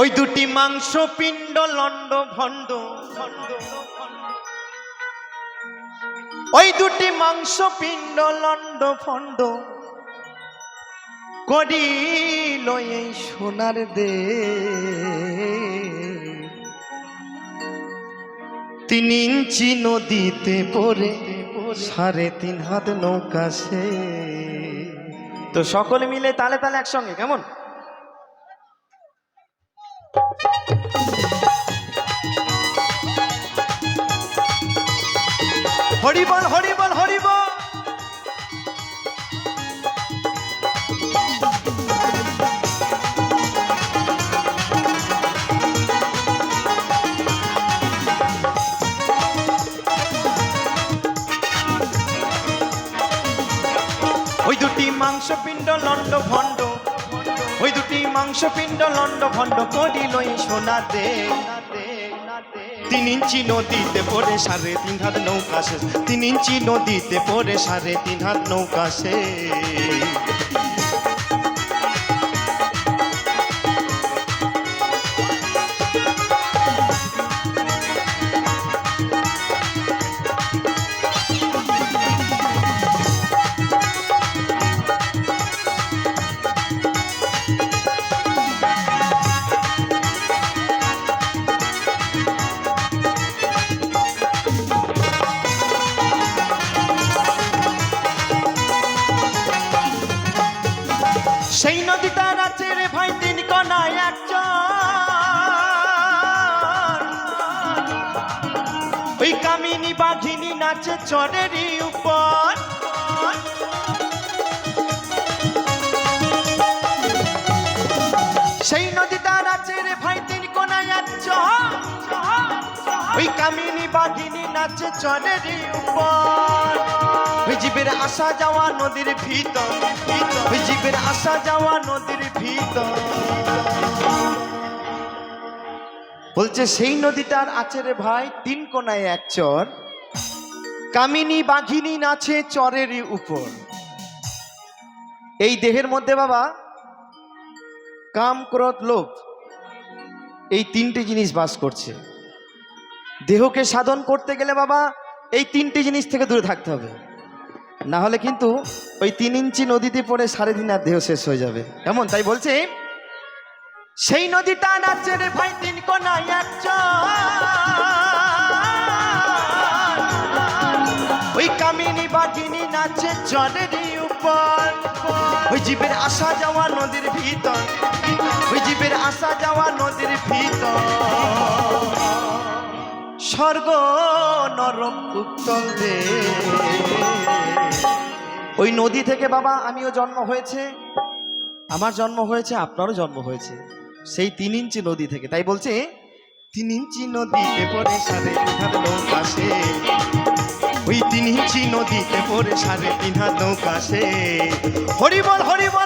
ওই দুটি মাংস পিণ্ড লন্ড ভণ্ড। ওই দুটি মাংস পিণ্ড লন্ড ভণ্ড। করিল এই সোনার দে। তিন ইঞ্চি নদীতে পড়ে, সাড়ে তিন হাত নৌকা সে। তো সকলে মিলে তালে তালে একসঙ্গে, কেমন? হরিবল হরিবল হরিবল! দুটি লণ্ড ভণ্ড করিল এই সোনা দে তিন ইঞ্চি নদীতে পরে সাড়ে তিন হাত নৌকা শেষ। তিন ইঞ্চি নদীতে পরে সাড়ে তিন হাত নৌকা শেষ। সেই নদীটার আছে রে ভাই তিন কনা একজন। ওই কামিনী বাঘিনী নাচে চরেরই উপর। কামিনী বাঘিনী নাচে ওই জীবের আসা যাওয়া নদীর ভিতর জীবের আসা যাওয়া নদীর ভিতর। বলছে, সেই নদীটার আছে রে ভাই তিন কোনায় এক চর। কামিনী বাঘিনী নাচে চরেরই উপর। এই দেহের মধ্যে বাবা, কাম, ক্রোধ, লোভ, এই তিনটে জিনিস বাস করছে। দেহকে সাধন করতে গেলে বাবা, এই তিনটি জিনিস থেকে দূরে থাকতে হবে। না হলে কিন্তু ওই তিন ইঞ্চি নদীতে পড়ে সাড়ে দিন আর দেহ শেষ হয়ে যাবে। এমন তাই বলছে? সেই নদীটা নাচে রে ভাই তিন একজন। ওই কামিনী বাঘিনী নাচে জলেরই উপর। ওই জীবের আসা যাওয়া নদীর ভিতর। ওই জীবের আসা যাওয়া নদীর ভিতর। স্বর্গ নরক উত্তম ওই নদী থেকে বাবা, আমিও জন্ম হয়েছে। আমার জন্ম হয়েছে, আপনারও জন্ম হয়েছে। সেই তিন ইঞ্চি নদী থেকে। তাই বলছে, তিন ইঞ্চি নদীতে পড়ে সাড়ে তিন হাত নৌকা সে। ওই তিন ইঞ্চি নদীতে পড়ে সাড়ে তিন হাত নৌকা সে। হরিবল হরিবল হরিবল হরিবল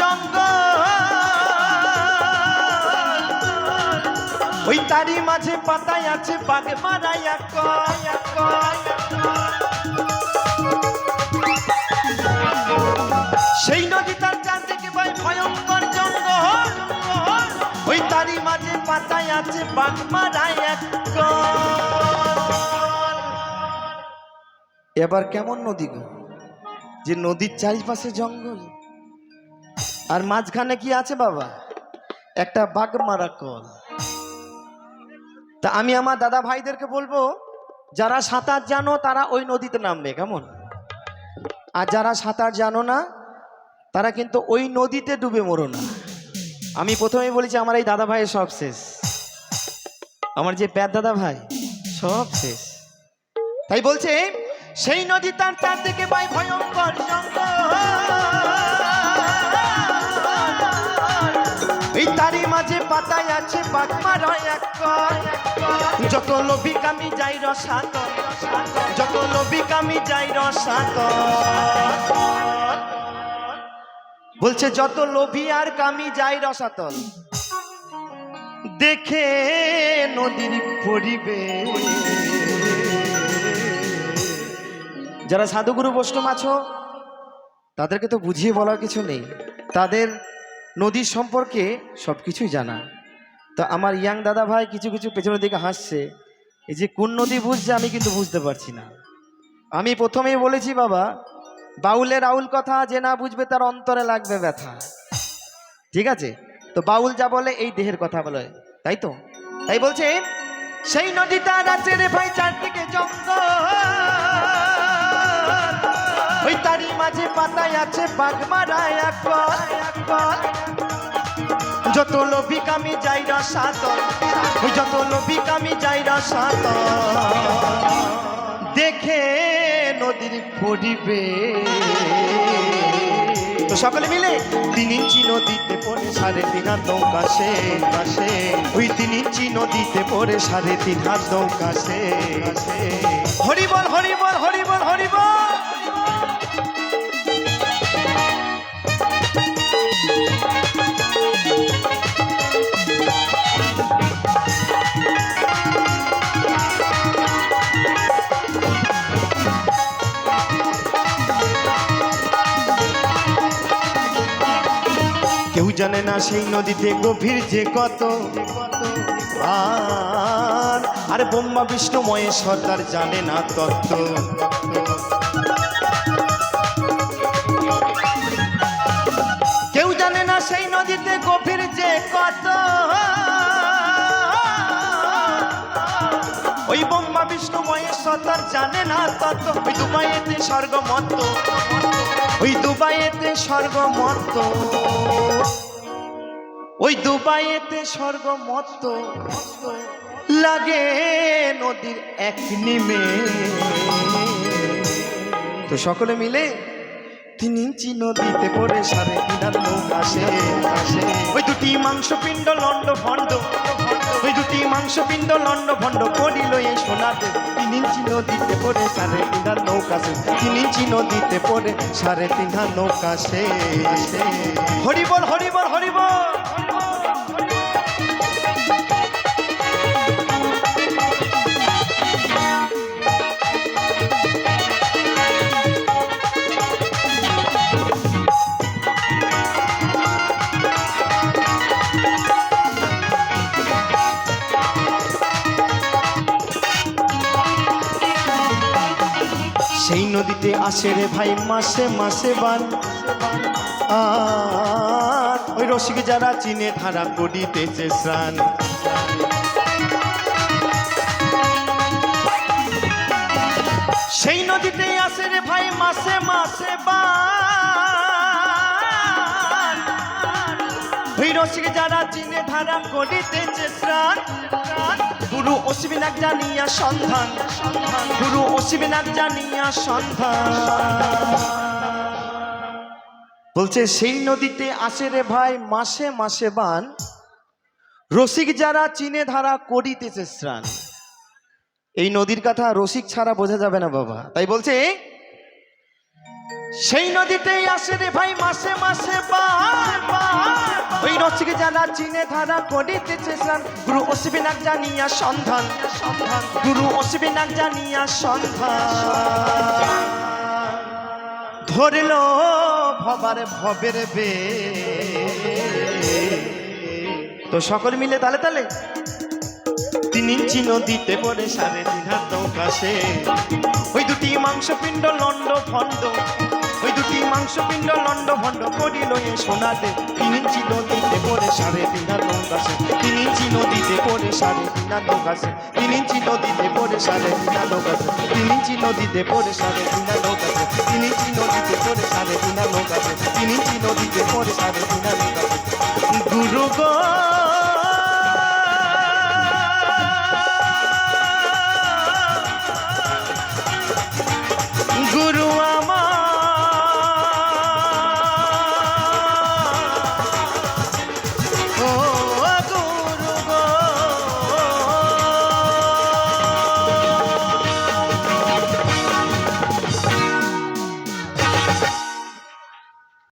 জঙ্গল। ওই তারই মাঝে পাতায় আছে বাঘ। সেই নদীটার চারদিকে ভাই ভয়ঙ্কর জঙ্গল। ওই তারই মাঝে পাতায় আছে বাঘ মারাই এক এবার কেমন নদী গো? যে নদীর চারিপাশে জঙ্গল। আর মাঝখানে কি আছে বাবা? একটা বাঘ মারা কল। তা আমি আমার দাদা ভাইদেরকে বলব, যারা সাঁতার জানো তারা ওই নদীতে নামবে, কেমন? আর যারা সাঁতার জানো না, তারা কিন্তু ওই নদীতে ডুবে মরো না। আমি প্রথমেই বলেছি, আমার এই দাদা ভাইয়ের সব শেষ। আমার যে প্যার দাদা ভাই, সব শেষ। তাই বলছে, সেই নদী তার চারদিকে পাই ভয়ঙ্কর জঙ্গল। তারই মাঝে পাতায় আছে বাঘমার এক যত লোভী কামি যাই রসাতল যত লোভী কামি যাই রসাতল বলছে, যত লোভী আর কামি যাই রসাতল দেখে নদীর পরিবে। যারা সাধুগুরু বৈষ্ণব আছো, তাদেরকে তো বুঝিয়ে বলার কিছু নেই। তাদের নদীর সম্পর্কে সব কিছুই জানা। তো আমার ইয়াং দাদা ভাই কিছু কিছু পেছনের দিকে হাসছে। এই যে কোন নদী বুঝছে আমি কিন্তু বুঝতে পারছি না। আমি প্রথমেই বলেছি, বাবা, বাউলের আউল কথা যে না বুঝবে তার অন্তরে লাগবে ব্যথা। ঠিক আছে? তো বাউল যা বলে এই দেহের কথা বলে, তাই তো? তাই বলছে, সেই নদীটা আছে রে ভাই জঙ্গল। ওই তারই মাঝে পাতায় আছে একল একল যত লোভী কামি যাই রসাতল ওই যত লোভী কামি যাই রসাতল দেখে নদীর পড়িবে। তো সকলে মিলে তিন ইঞ্চি নদীতে পড়ে সাড়ে তিন হাত নৌকা সে কাশে ওই তিন ইঞ্চি নদীতে পড়ে সাড়ে তিন হাত নৌকা সে হরিবল হরিবল হরিবল হরিবল! জানে না সেই নদীতে গভীর যে কত আর আর ব্রহ্মা, বিষ্ণু, মহেশ্বর, তার জানে না তত্ত্ব। কেউ জানে না সেই নদীতে গভীর যে কত। ওই ব্রহ্মা, বিষ্ণু, মহেশ্বর, তার জানে না তত্ত্ব। ওই দুবাইয়েতে স্বর্গমত্ত। ওই দুবাইয়েতে স্বর্গমত্ত। ওই দুবাইয়েতে স্বর্গমত্ত। লাগে নদীর এক নিমে। তো সকলে মিলে তিন ইঞ্চি নদীতে পড়ে সাড়ে হাত নৌকা আসে আসে ওই দুটি মাংসপিণ্ড লন্ড ভণ্ড। মাংসপিণ্ড লন্ড ভণ্ড করিল এই সোনাতে তিন ইঞ্চি নদীতে পড়ে সাড়ে তিনহা নৌকা সে তিন ইঞ্চি নদীতে পড়ে সাড়ে তিনহা নৌকা সে হরিবল হরিবল হরিবল সেই নদীতে আসে রে ভাই, মাসে মাসে বান ওই রসিক যারা চিনে ধারা করিতেছে স্নান। সেই নদীতে আসে রে ভাই, মাসে মাসে বান ওই রসিক যারা চিনে ধারা করিতেছে স্নান। গুরু অসিবিনাক জানিয়া সন্ধান। গুরু অসিবিনাক জানিয়া সন্ধান। বলছে, সেই নদীতে আসে রে ভাই মাসে মাসে বান। রসিক যারা চিনে ধারা করিতেছে স্নান। এই নদীর কথা রসিক ছাড়া বোঝা যাবে না বাবা। তাই বলছে, সেই নদীতেই আসে রে ভাই মাসে মাসে বান। ওই রসিক যারা চিনে ধারা করিতেছে স্নান গুরু অসিবিনাক জানিয়া সন্ধান। গুরু অসিবিনাক জানিয়া সন্ধান। ধরল ভবার ভবের বে তো সকল মিলে তালে তালে। তিন ইঞ্চি নদীতে পড়ে সাড়ে তিন হাত নৌকা ওই দুটি মাংসপিণ্ড লন্ড ভণ্ড। ওই দুটি মাংসপিণ্ড লন্ড ভণ্ড করিল এ সোনাতে। তিন ইঞ্চি নদীতে পড়ে সাড়ে তিন নৌকা তিন ইঞ্চি নদীতে পড়ে সাড়ে তিন সে তিন ইঞ্চি নদীতে পড়ে সাড়ে তিন হাত নৌকা সে তিন ইঞ্চি নদীতে পড়ে সাড়ে তিন হাত নৌকা তিন ইঞ্চি নদীতে পড়ে সাড়ে তিন হাত নৌকা সে তিন ইঞ্চি নদীতে পড়ে সাড়ে তিন হাত নৌকা গুরু গো